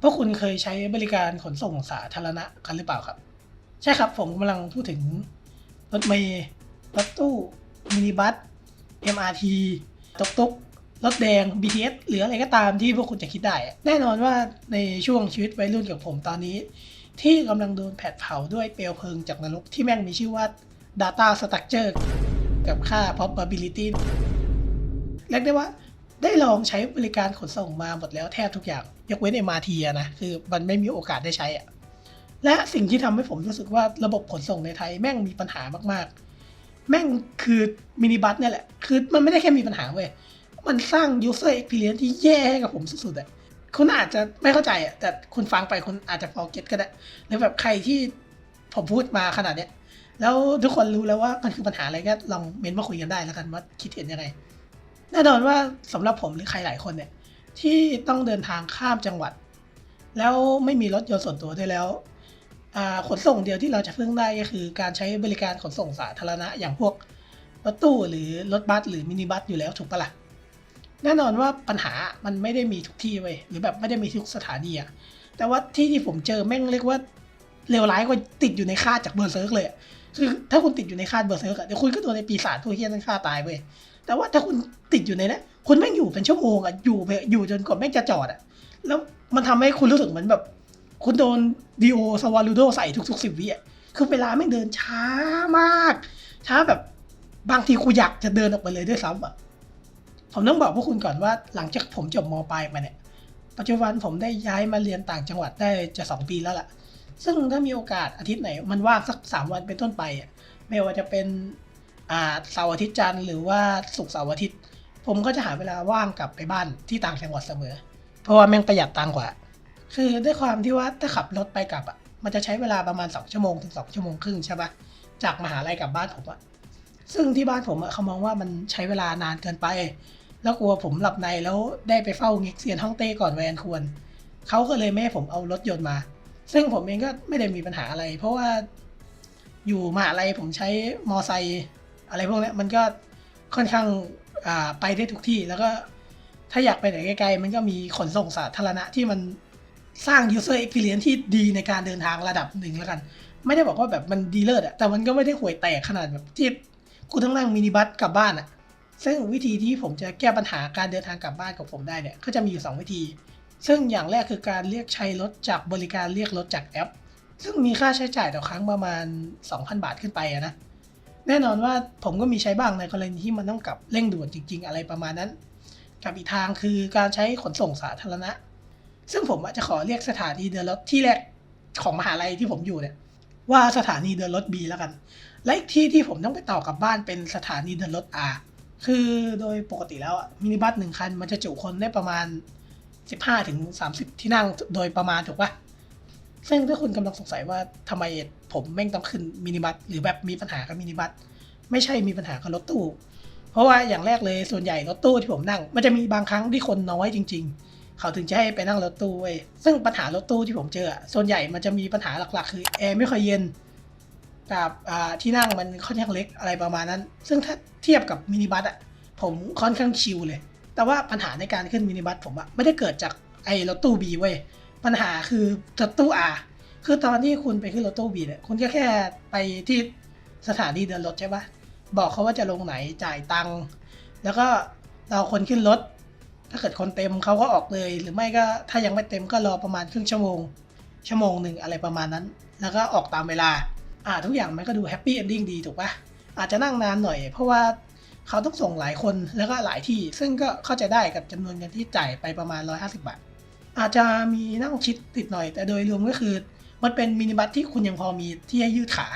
พวกคุณเคยใช้บริการขนส่งสาธารณะกันหรือเปล่าครับ ใช่ครับผมกำลังพูดถึงรถเมล์รถตู้ มินิบัส MRT ตกตุกรถแดง BTS หรืออะไรก็ตามที่พวกคุณจะคิดได้อะแน่นอนว่าในช่วงชีวิตวัยรุ่นกับผมตอนนี้ ที่กำลังโดนแผดเผาด้วยเปลวเพลิงจากนรกที่แม่งมีชื่อว่า Data Structure กับค่า Probability เรียกได้ว่า ได้ลองใช้บริการขนส่งมาหมดแล้วแทบทุกอย่าง ยกเว้น MRT อะนะ คือมันไม่มีโอกาสได้ใช้อะและสิ่งที่ทำให้ผมรู้สึกว่าระบบขนส่งในไทยแม่งมีปัญหามากๆ แม่งคือมินิบัสเนี่ยแหละ คือมันไม่ได้แค่มีปัญหาเว้ย มันสร้าง user experience ที่แย่ให้กับผมสุดๆอะคุณอาจจะไม่เข้าใจอะแต่คุณฟังไปคุณอาจจะ forget ก็ได้หรือแบบใครที่ผมพูดมาขนาดเนี้ยแล้วทุกคนรู้แล้วว่ามันคือปัญหาอะไรก็ลองเม้นต์มาคุยกันได้แล้วกันว่าคิดเห็นยังไง แน่นอนว่าสำหรับผมหรือใครหลายคนเนี่ยที่ต้องเดินทางข้ามจังหวัด แล้วไม่มีรถยนต์ส่วนตัวด้วยแล้วขนส่งเดียวที่เราจะพึ่งได้ก็คือการใช้บริการขนส่งสาธารณะอย่างพวกรถตู้หรือรถบัสหรือมินิบัสอยู่แล้วถูกปะล่ะแน่นอนว่าปัญหามันไม่ได้มีทุกที่เว้ยหรือแบบไม่ได้มีทุกสถานีอะแต่ว่าที่ที่ผมเจอแม่งเรียกว่าเลวร้ายกว่าติดอยู่ในคาดจากเบอร์เซิร์กเลยคือถ้าคุณติดอยู่ในคาดเบอร์เซิร์กอะเดี๋ยวคุณก็โดนในปีศาจพวกเฮี้ยนั่นฆ่าตายเว้ย แต่ว่าถ้าคุณติดอยู่ในนั้นคุณแม่งอยู่เป็นชั่วโมงอะอยู่ไปอยู่จนกว่าแม่งจะจอดอะ แล้วมันทำให้คุณรู้สึกเหมือนแบบ คุณโดนดีโอสวาลูโดใส่ทุกๆสิบวิอะคือเวลาแม่งเดินช้ามาก ช้าแบบบางทีกูอยากจะเดินออกไปเลยด้วยซ้ำอะผมต้องบอกพวกคุณก่อนว่าหลังจากผมจบมปลายมาเนี่ย ปัจจุบันผมได้ย้ายมาเรียนต่างจังหวัดได้จะสองปีแล้วล่ะ ซึ่งถ้ามีโอกาสอาทิตย์ไหน มันว่างสักสามวันเป็นต้นไปอะไม่ว่าจะเป็น เสาร์อาทิตย์จันทร์หรือว่าศุกร์เสาร์อาทิตย์ ผมก็จะหาเวลาว่างกลับไปบ้านที่ต่างจังหวัดเสมอ เพราะว่าแม่งประหยัดตังกว่า คือด้วยความที่ว่าถ้าขับรถไปกลับอะมันจะใช้เวลาประมาณ 2 ชั่วโมงถึง 2 ชั่วโมงครึ่งใช่ปะจากมหาลัยกลับบ้านผมอะซึ่งที่บ้านผมอะเขามองว่ามันใช้เวลานานเกินไป แล้วกลัวผมหลับในแล้วได้ไปเฝ้าเง็กเซียนฮ่องเต้ก่อนวัยอันควร เขาก็เลยไม่ให้ผมเอารถยนต์มา ซึ่งผมเองก็ไม่ได้มีปัญหาอะไร เพราะว่าอยู่มหาลัยผมใช้มอไซค์ อะไรพวกนี้มันก็ค่อนข้างไปได้ทุกที่แล้วก็ถ้าอยากไปไหนไกลๆ มันก็มีขนส่งสาธารณะที่มันสร้าง user experience ที่ดีในการเดินทางระดับหนึ่งแล้วกัน ไม่ได้บอกว่าแบบมันดีเลิศอะแต่มันก็ไม่ได้ห่วยแตกขนาดแบบที่คุณต้องนั่งมินิบัสกลับบ้านอะซึ่งวิธีที่ผมจะแก้ปัญหาการเดินทางกลับบ้านกับผมได้เนี่ยก็จะมีอยู่สองวิธี ซึ่งอย่างแรกคือการเรียกใช้รถจากบริการเรียกรถจากแอป ซึ่งมีค่าใช้จ่ายต่อครั้งประมาณ 2,000 บาทขึ้นไปอะนะ แน่นอนว่าผมก็มีใช้บ้างในกรณีที่มันต้องกลับเร่งด่วนจริง ๆ อะไรประมาณนั้น กับอีกทางคือการใช้ขนส่งสาธารณะ ซึ่งผมอาจจะขอเรียกสถานีเดินรถที่แรกของมหาลัยที่ผมอยู่เนี่ยว่าสถานีเดินรถ B แล้วกัน และอีกที่ที่ผมต้องไปต่อกลับบ้านเป็นสถานีเดินรถ R คือโดยปกติแล้วมินิบัสหนึ่งคันมันจะจุคนได้ประมาณ 15ถึง30 ที่นั่งโดยประมาณถูกปะ ซึ่งถ้าคุณกำลังสงสัยว่าทำไมผมแม่งต้องขึ้นมินิบัสหรือแบบมีปัญหากับมินิบัสไม่ใช่มีปัญหากับรถตู้ เพราะว่าอย่างแรกเลยส่วนใหญ่รถตู้ที่ผมนั่ง มันจะมีบางครั้งที่คนน้อยจริง ๆ เขาถึงจะให้ไปนั่งรถตู้เว้ยซึ่งปัญหารถตู้ที่ผมเจอส่วนใหญ่มันจะมีปัญหาหลักๆ คือแอร์ไม่ค่อยเย็นกับที่นั่งมันค่อนข้างเล็กอะไรประมาณนั้น ซึ่งถ้าเทียบกับมินิบัสอะผมค่อนข้างชิลเลย แต่ว่าปัญหาในการขึ้นมินิบัสผมอะไม่ได้เกิดจากไอ้รถตู้บีเว้ย ปัญหาคือรถตู้อาคือตอนที่คุณไปขึ้นรถตู้บีเนี่ยคุณก็แค่ไปที่สถานีเดินรถใช่ปะบอกเขาว่าจะลงไหนจ่ายตังค์แล้วก็เราคนขึ้นรถ ถ้าเกิดคนเต็มเขาก็ออกเลย หรือไม่ก็ถ้ายังไม่เต็มก็รอประมาณครึ่งชั่วโมง ชั่วโมงหนึ่งอะไรประมาณนั้น แล้วก็ออกตามเวลา อ่าทุกอย่างมันก็ดูแฮปปี้เอนดิ้งดีถูกปะอาจจะนั่งนานหน่อย เพราะว่าเขาต้องส่งหลายคนแล้วก็หลายที่ ซึ่งก็เข้าใจได้กับจำนวนเงินที่จ่ายไปประมาณ 150 บาท อาจจะมีนั่งชิดติดหน่อย แต่โดยรวมก็คือ มันเป็นมินิบัสที่คุณยังพอมีที่ให้ยืดขา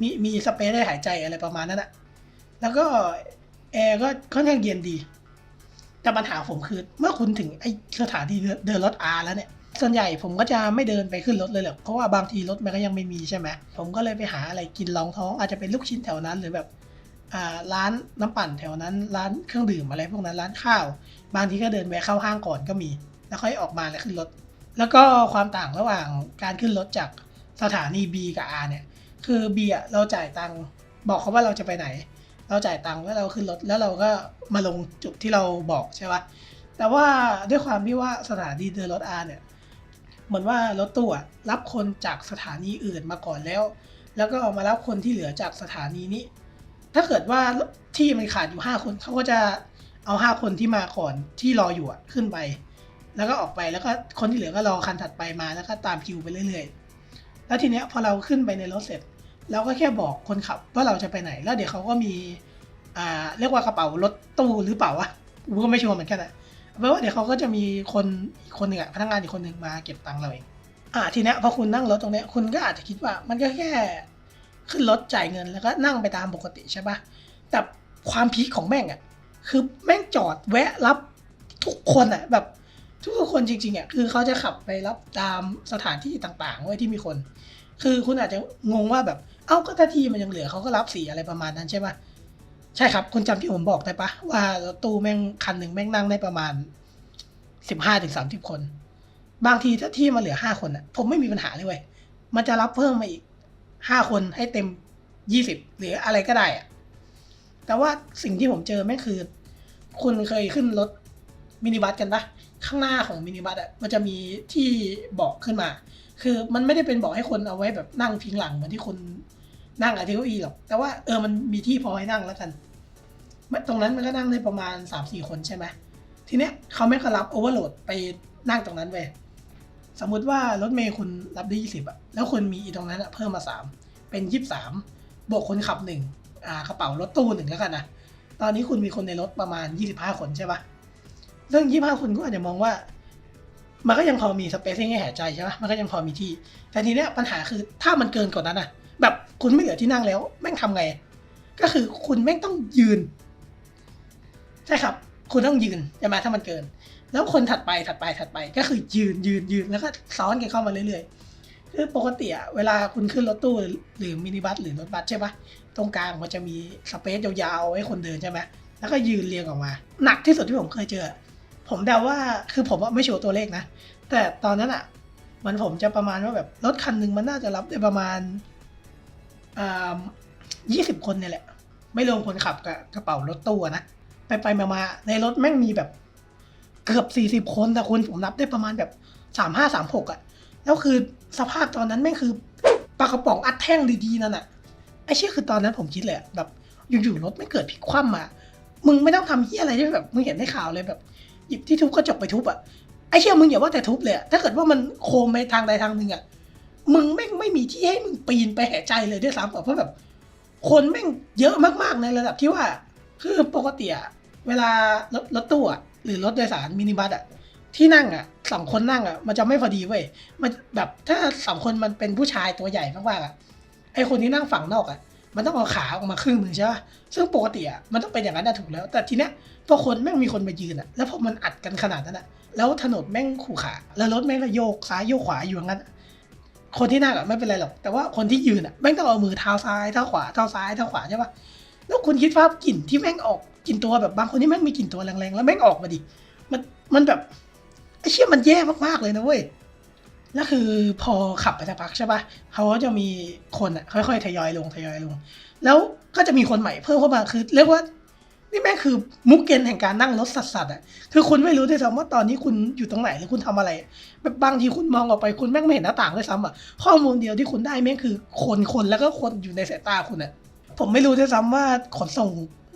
มีมีสเปซได้หายใจอะไรประมาณนั้นอะแล้วก็แอร์ก็ค่อนข้างเย็นดี แต่ปัญหาผมคือ เมื่อคุณถึงไอสถานที่เดินรถ R แล้วเนี่ย ส่วนใหญ่ผมก็จะไม่เดินไปขึ้นรถเลยหรอกเพราะว่าบางทีรถมันก็ยังไม่มีใช่ไหมผมก็เลยไปหาอะไรกินรองท้องอาจจะเป็นลูกชิ้นแถวนั้นหรือแบบร้านน้ำปั่นแถวนั้น ร้านเครื่องดื่มอะไรพวกนั้นร้านข้าว บางทีก็เดินแวะเข้าห้างก่อนก็มี แล้วค่อยออกมาแล้วขึ้นรถ แล้วก็ความต่างระหว่างการขึ้นรถจากสถานี B กับ R เนี่ย คือ B อะเราจ่ายตังค์บอกเขาว่าเราจะไปไหน เราจ่ายตังค์แล้วเราขึ้นรถแล้วเราก็มาลงจุดที่เราบอกใช่ปะแต่ว่าด้วยความที่ว่าสถานีเดินรถ R เนี่ยเหมือนว่ารถตู้รับคนจากสถานีอื่นมาก่อนแล้ว แล้วก็เอามารับคนที่เหลือจากสถานีนี้ ถ้าเกิดว่าที่มันขาดอยู่ห้าคนเขาก็จะเอาห้าคนที่มาก่อนที่รออยู่ขึ้นไป แล้วก็ออกไปแล้วก็คนที่เหลือก็รอคันถัดไปมาแล้วก็ตามคิวไปเรื่อยๆ แล้วทีเนี้ยพอเราขึ้นไปในรถเสร็จ เราก็แค่บอกคนขับว่าเราจะไปไหน แล้วเดี๋ยวเขาก็มีอ่าเรียกว่ากระเป๋ารถตู้หรือเปล่าวะกูก็ไม่ชัวร์เหมือนกันอะเอาเป็นว่าเดี๋ยวเขาก็จะมีคนอีกคนหนึ่งอะพนักงานอีกคนหนึ่งมาเก็บตังค์เราเองอ่าทีเนี้ยพอคุณนั่งรถตรงเนี้ยคุณก็อาจจะคิดว่ามันก็แค่ขึ้นรถจ่ายเงินแล้วก็นั่งไปตามปกติใช่ปะแต่ความพีคของแม่งอะคือแม่งจอดแวะรับทุกคนอะแบบ ทุกคนจริงๆอะคือเขาจะขับไปรับตามสถานที่ต่างๆไว้ที่มีคน คือคุณอาจจะงงว่าแบบเอ้าก็ถ้าที่มันยังเหลือเขาก็รับสีอะไรประมาณนั้นใช่ปะใช่ครับคุณจำที่ผมบอกได้ปะว่ารถตู้แม่งคันหนึ่งแม่งนั่งได้ประมาณสิบห้าถึงสามสิบคน บางทีถ้าที่มันเหลือห้าคนอะ ผมไม่มีปัญหาเลยเว้ยมันจะรับเพิ่มมาอีกห้าคนให้เต็มยี่สิบหรืออะไรก็ได้อะแต่ว่าสิ่งที่ผมเจอแม่งคือ คุณเคยขึ้นรถ มินิบัสกันปะข้างหน้าของมินิบัสอะมันจะมีที่เบาะขึ้นมา คือมันไม่ได้เป็นเบาะให้คนเอาไว้แบบนั่งพิงหลังเหมือนที่คุณนั่งกับที่เก้าอี้หรอก แต่ว่าเออมันมีที่พอให้นั่งแล้วกันตรงนั้นมันก็นั่งได้ประมาณสามสี่คนใช่ไหมทีเนี้ยเขาไม่ก็รับโอเวอร์โหลดไปนั่งตรงนั้นเว้ยสมมุติว่ารถเมย์คุณรับได้ยี่สิบอะแล้วคุณมีอีตรงนั้นอะเพิ่มมาสามเป็นยี่สิบสามบวกคนขับหนึ่งอ่ากระเป๋ารถตู้หนึ่งแล้วกันนะตอนนี้คุณมีคนในรถประมาณยี่สิบห้าคนใช่ปะ เรื่องยี่ห้าคนก็อาจจะมองว่า มันก็ยังพอมีสเปซให้หายใจใช่ปะมันก็ยังพอมีที่ แต่ทีเนี้ยปัญหาคือถ้ามันเกินกว่านั้นอะแบบคุณไม่เหลือที่นั่งแล้วแม่งทำไง ก็คือคุณแม่งต้องยืน ใช่ครับ คุณต้องยืนใช่ไหมถ้ามันเกิน แล้วคนถัดไปถัดไปถัดไป ก็คือยืนยืนยืนแล้วก็ซ้อนกันเข้ามาเรื่อยๆ คือปกติอะเวลาคุณขึ้นรถตู้หรือมินิบัสหรือรถบัสใช่ปะตรงกลางมันจะมีสเปซยาวๆให้คนเดินใช่ไหมแล้วก็ยืนเรียงออกมา หนักที่สุดที่ผมเคยเจอ ผมเดาว่าคือผมอะไม่ชัวร์ตัวเลขนะ แต่ตอนนั้นอะมันผมจะประมาณว่าแบบรถคันหนึ่งมันน่าจะรับได้ประมาณยี่สิบคนเนี่ยแหละ ไม่รวมคนขับกับกระเป๋ารถตู้นะ ไปไปมามาในรถแม่งมีแบบเกือบสี่สิบคนแต่คุณผมนับได้ประมาณแบบสามห้าสามหกอะ แล้วคือสภาพตอนนั้นแม่งคือปลากระป๋องอัดแท่งดีๆนั่นอะไอ้เชี่ยคือตอนนั้นผมคิดเลยแบบอยู่ๆรถไม่เกิดพลิกคว่ำมา มึงไม่ต้องทำเฮียอะไรที่แบบมึงเห็นในข่าวเลยแบบ หยิบที่ทุบกระจกไปทุบอะไอ้เชี่ยมึงอย่าว่าแต่ทุบเลยถ้าเกิดว่ามันโคมไปทางใดทางหนึ่งอะมึงแม่งไม่มีที่ให้มึงปีนไปหายใจเลยด้วยซ้ำเพราะแบบ คนแม่งเยอะมากๆในระดับที่ว่า คือปกติอะเวลารถรถตู้อะหรือรถโดยสารมินิบัสอะที่นั่งอะสองคนนั่งอะมันจะไม่พอดีเว้ยมันแบบถ้าสองคนมันเป็นผู้ชายตัวใหญ่มากๆอะไอคนที่นั่งฝั่งนอกอะ มันต้องเอาขาออกมาครึ่งหนึ่งใช่ป่ะซึ่งปกติอะมันต้องเป็นอย่างนั้นนะถูกแล้ว แต่ทีเนี้ยพอคนแม่งมีคนมายืนอะแล้วพอมันอัดกันขนาดนั้นอะแล้วถนนแม่งขู่ขา แล้วรถแม่งก็โยกซ้ายโยกขวาอยู่งั้น คนที่นั่งอะไม่เป็นไรหรอก แต่ว่าคนที่ยืนอะแม่งต้องเอามือเท้าซ้ายเท้าขวาเท้าซ้ายเท้าขวาใช่ป่ะ แล้วคุณคิดว่ากลิ่นที่แม่งออกกลิ่นตัวแบบบางคนที่แม่งมีกลิ่นตัวแรงๆแล้วแม่งออกมาดิ มันมันแบบไอ้เชี่ยมันแย่มากๆเลยนะเว้ย แล้วคือพอขับไปสักพักใช่ปะเขาก็จะมีคนอะค่อยๆทยอยลงทยอยลง แล้วก็จะมีคนใหม่เพิ่มเข้ามาคือ เรียกว่า นี่แม่งคือมุกเกนแห่งการนั่งรถสัสๆอะคือคุณไม่รู้ด้วยซ้ำว่าตอนนี้คุณอยู่ตรงไหนหรือคุณทำอะไรแบบบางทีคุณมองออกไปคุณแม่งไม่เห็นหน้าต่างด้วยซ้ำอะข้อมูลเดียวที่คุณได้แม่งคือคนคนแล้วก็คนอยู่ในสายตาคุณอะผมไม่รู้ด้วยซ้ำว่าขนส่ง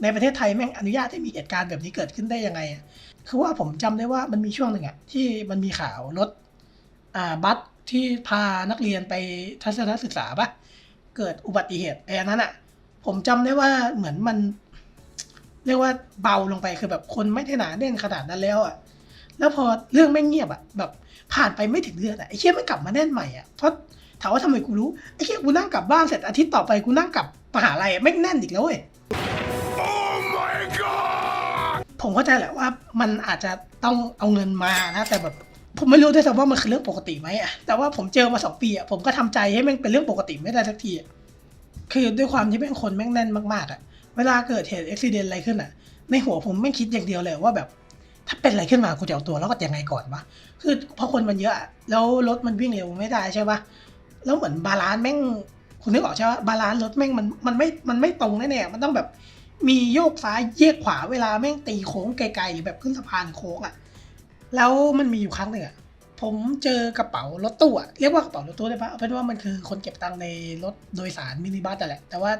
ในประเทศไทยแม่งอนุญาตให้มีเหตุการณ์แบบนี้เกิดขึ้นได้ยังไงอะคือว่าผมจำได้ว่ามันมีช่วงหนึ่งอะที่มันมีข่าวรถ บัสที่พานักเรียนไปทัศนศึกษาปะเกิดอุบัติเหตุไอ้อันนั้นอะ ผมจำได้ว่าเหมือนมัน เรียกว่าเบาลงไปคือแบบคนไม่ได้หนาแน่นขนาดนั้นแล้วอะ แล้วพอเรื่องไม่งเงียบอะ แบบผ่านไปไม่ถึงเดือนอะไอ้เชี่ยไม่กลับมาแน่นใหม่อะเพราะถามว่าทำไมกูรู้ไอ้เชี่ยกูนั่งกลับบ้านเสร็จอาทิตย์ต่อไปกูนั่งกลับมหาลัยอะไม่งแน่นอีกแล้วเว้ย Oh my god! ผมเข้าใจแหละว่ามันอาจจะต้องเอาเงินมานะ แต่แบบ ผมไม่รู้ด้วยซ้ำว่ามันคือเรื่องปกติไหมอะแต่ว่าผมเจอมาสองปีอะผมก็ทำใจให้แม่งเป็นเรื่องปกติไม่ได้สักทีคือด้วยความที่แม่งคนแม่งแน่นมากๆอะเวลาเกิดเหตุอุบิเหตุอะไรขึ้นอะในหัวผมไม่คิดอย่างเดียวเลยว่าแบบ ถ้าเป็นอะไรขึ้นมากูจะเอาตัวแล้วก็ยังไงก่อนวะคือพอคนมันเยอะอะแล้วรถมันวิ่งเร็วไม่ได้ใช่ปะแล้วเหมือนบาลานซ์แม่งคุณนึกออกใช่ปะบาลานซ์รถแม่งมันมันไม่มันไม่ตรงแน่ๆมันต้องแบบมีโยกซ้ายเยกขวาเวลาแม่งตีโค้งไกลๆหรือแบบขึ้นสะพานโค้งอะ่ะ แล้วมันมีอยู่ครั้งหนึ่งอะผมเจอกระเป๋ารถตู้อะเรียกว่ากระเป๋ารถตู้ได้ปะเอาเป็นว่ามันคือคนเก็บตังค์ในรถโดยสารมินิบัสแต่แหละ แต่ว่า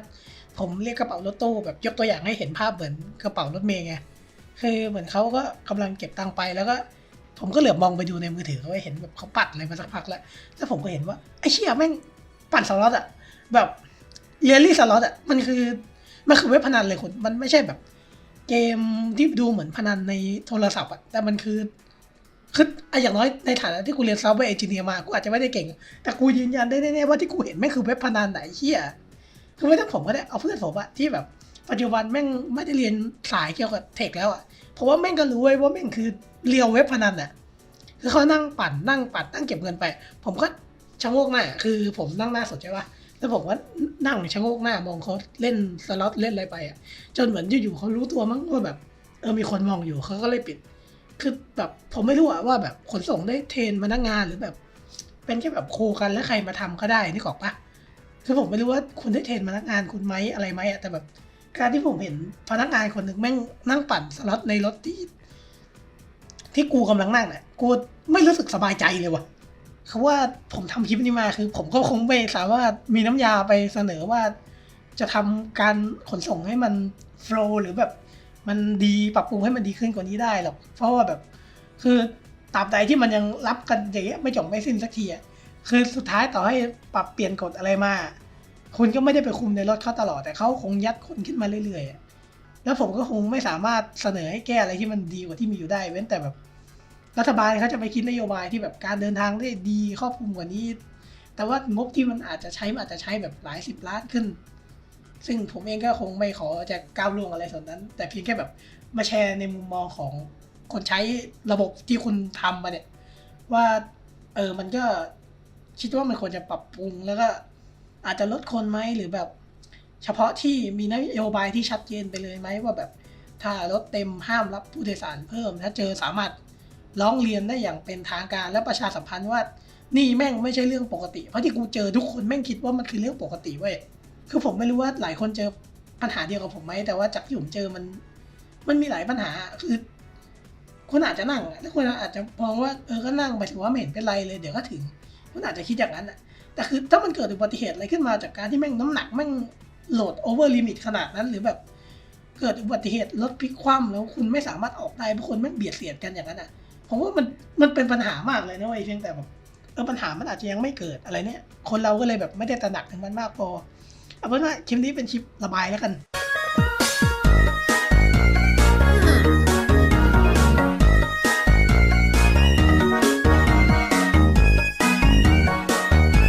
ผมเรียกกระเป๋ารถตู้แบบยกตัวอย่างให้เห็นภาพเหมือนกระเป๋ารถเมย์ไงคือเหมือนเขาก็กำลังเก็บตังค์ไปแล้วก็ผมก็เหลือบมองไปดูในมือถือเขาเห็นแบบเขาปัดอะไรมาสักพักแล้วแล้วผมก็เห็นว่าไอ้เชี่ยแม่งปั่นสล็อตอะแบบเรียลลี่สล็อตอะมันคือมันคือเว็บพนันเลยคุณมันไม่ใช่แบบ เกมที่ดูเหมือนพนันในโทรศัพท์อะแต่มันคือ คืออะอย่างน้อยในฐานะที่กูเรียนซอฟต์แวร์เอนจิเนียร์มา กูอาจจะไม่ได้เก่ง แต่กูยืนยันได้แน่ๆว่าที่กูเห็นแม่งคือเว็บพนันไหนเฮียคือไม่ต้องผมก็ได้เอาเพื่อนผมอะที่แบบ ปัจจุบันแม่งไม่ได้เรียนสายเกี่ยวกับเทคแล้วอะเพราะว่าแม่งก็รู้ไว้ว่าแม่งคือเรียวเว็บพนันอะคือเขานั่งปั่นนั่งปั่นนั่งเก็บเงินไป ผมก็ชะโงกหน้าคือผมนั่งหน้าสดใช่ปะแล้วผมก็นั่งชะโงกหน้ามองเขาเล่นสล็อตเล่นอะไรไปอะจนเหมือนอยู่ๆเขารู้ตัวมั้งว่าแบบเออมีคนมองอยู่เขาก็เลยปิด คือแบบผมไม่รู้อะว่าแบบขนส่งได้เทรนพนักงานหรือแบบ เป็นแค่แบบโคกันแล้วใครมาทำก็ได้นี่กอกปะคือผมไม่รู้ว่าคุณได้เทรนพนักงานคุณไหมอะไรไหมอะแต่แบบ การที่ผมเห็นพนักงานคนหนึ่งแม่งนั่งปั่นสล็อตในรถที่ ที่กูกำลังนั่งเนี่ยกูไม่รู้สึกสบายใจเลยว่ะคือว่าผมทำคลิปนี้มาคือ ผมก็คงไม่สามารถมีน้ำยาไปเสนอว่าจะทำการขนส่งให้มันโฟล์หรือแบบ มันดีปรับปรุงให้มันดีขึ้นกว่านี้ได้หรอกเพราะว่าแบบ คือตราบใดที่มันยังรับกันอย่างเงี้ยไม่จบไม่สิ้นสักทีอะคือสุดท้ายต่อให้ปรับเปลี่ยนกฎอะไรมา คุณก็ไม่ได้ไปคุมในรถเขาตลอด แต่เขาคงยัดคนขึ้นมาเรื่อยๆแล้วผมก็คงไม่สามารถเสนอให้แก้อะไรที่มันดีกว่าที่มีอยู่ได้ เว้นแต่แบบรัฐบาลเขาจะไปคิดนโยบายที่แบบการเดินทางได้ดีครอบคลุมกว่านี้ แต่ว่างบที่มันอาจจะใช้มันอาจจะใช้แบบหลายสิบล้านขึ้น ซึ่งผมเองก็คงไม่ขอจะก้าวล่วงอะไรส่วนนั้น แต่เพียงแค่แบบมาแชร์ในมุมมองของคนใช้ระบบที่คุณทำมาเนี่ย ว่าเออมันก็คิดว่ามันควรจะปรับปรุงแล้วก็อาจจะลดคนไหมหรือแบบ เฉพาะที่มีนโยบายที่ชัดเจนไปเลยไหมว่าแบบถ้ารถเต็มห้ามรับผู้โดยสารเพิ่ม ถ้าเจอสามารถร้องเรียนได้อย่างเป็นทางการและประชาสัมพันธ์ว่านี่แม่งไม่ใช่เรื่องปกติ เพราะที่กูเจอทุกคนแม่งคิดว่ามันคือเรื่องปกติเว้ย คือผมไม่รู้ว่าหลายคนเจอปัญหาเดียวกับผมไหมแต่ว่าจากที่ผมเจอมัน มันมีหลายปัญหาคือคุณอาจจะนั่งแล้วคุณอาจจะมองว่าเออก็นั่งไปถือว่าไม่เห็นเป็นไรเลยเดี๋ยวก็ถึง คุณอาจจะคิดอย่างนั้นอะแต่คือถ้ามันเกิดอุบัติเหตุอะไรขึ้นมาจากการที่แม่งน้ำหนักแม่งโหลดโอเวอร์ลิมิตขนาดนั้นหรือแบบเกิดอุบัติเหตุรถพลิกคว่ำแล้วคุณไม่สามารถออกได้เพราะคนแม่งเบียดเสียดกันอย่างนั้นอะผมว่ามันมันเป็นปัญหามากเลยนะเว้ยเพียงแต่แบบเออปัญหามันอาจจะยังไม่เกิดอะไรเนี่ย คนเราก็เลยแบบไม่ได้ตระหนักถึงมันมากพอ เอาเป็นว่าคลิปนี้เป็นคลิประบายแล้วกัน